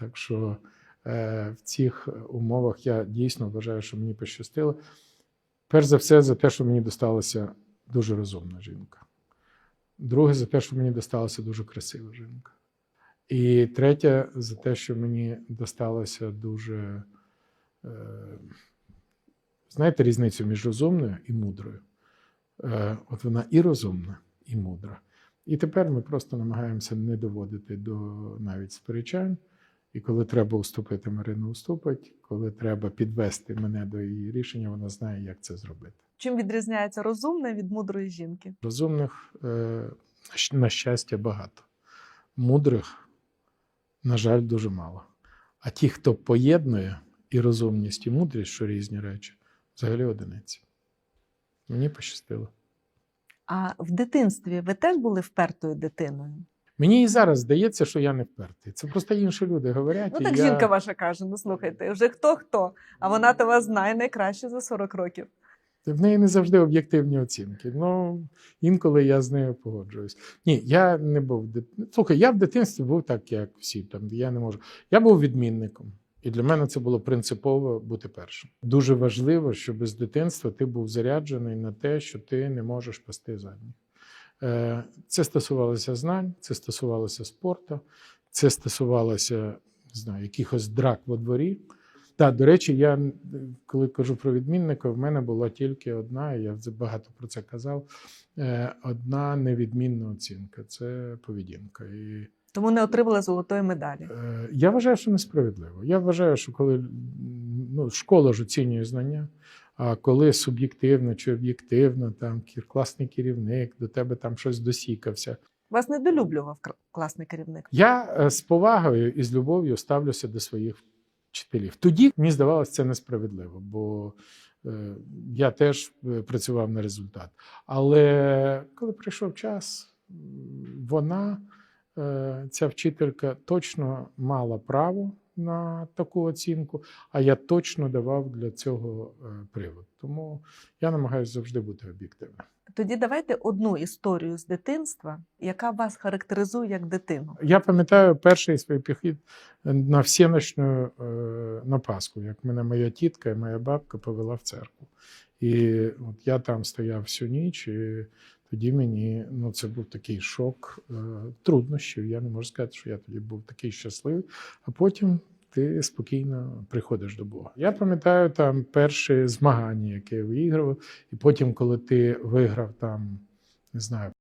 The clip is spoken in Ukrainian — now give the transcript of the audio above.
Так що е, в цих умовах я дійсно вважаю, що мені пощастило. Перш за все, за те, що мені досталася дуже розумна жінка. Друге, за те, що мені досталася дуже красива жінка. І третє, за те, що мені досталося дуже. Е, знаєте різницю між розумною і мудрою? Е, от вона і розумна, і мудра. І тепер ми просто намагаємося не доводити до навіть сперечань. І коли треба уступити, Марина уступить. Коли треба підвести мене до її рішення, вона знає, як це зробити. Чим відрізняється розумне від мудрої жінки? Розумних, е, на щастя, багато. Мудрих, на жаль, дуже мало. А ті, хто поєднує і розумність, і мудрість, що різні речі, взагалі одиниці. Мені пощастило. А в дитинстві ви теж були впертою дитиною? Мені і зараз здається, що я не впертий. Це просто інші люди говорять. Ну і так я... жінка ваша каже: ну слухайте, вже хто хто, а вона то вас знає найкраще за 40 років. В неї не завжди об'єктивні оцінки. Ну, інколи я з нею погоджуюсь. Ні, я не був. Слухай, я в дитинстві був так, як всі. Там, я не можу. Я був відмінником. І для мене це було принципово бути першим. Дуже важливо, щоб з дитинства ти був заряджений на те, що ти не можеш пасти задніх. Е, Це стосувалося знань, це стосувалося спорту, це стосувалося не знаю, якихось драк во дворі. Так, до речі, я коли кажу про відмінника, в мене була тільки одна, і я багато про це казав. е, Одна невідмінна оцінка це поведінка. І Тому не отримала золотої медалі. Е, Я вважаю, що несправедливо. Я вважаю, що коли ну, школа ж оцінює знання, а коли суб'єктивно чи об'єктивно, там класний керівник, до тебе там щось досікався. Вас недолюблював класний керівник. Я е, з повагою і з любов'ю ставлюся до своїх вчителів. Тоді мені здавалося це несправедливо, бо е, я теж е, працював на результат. Але коли прийшов час, вона, ця вчителька, точно мала право на таку оцінку, а я точно давав для цього е, привод. Тому я намагаюся завжди бути об'єктивним. Тоді давайте одну історію з дитинства, яка вас характеризує як дитину. Я пам'ятаю перший свій похід на всеночну е, на Пасху, як мене моя тітка і моя бабка повела в церкву. І от я там стояв всю ніч, і тоді мені ну, це був такий шок е, труднощів. Я не можу сказати, що я тоді був такий щасливий, а потім. Ти спокійно приходиш до Бога. Я пам'ятаю там перші змагання, які я виіграв, і потім, коли ти виграв там, не знаю,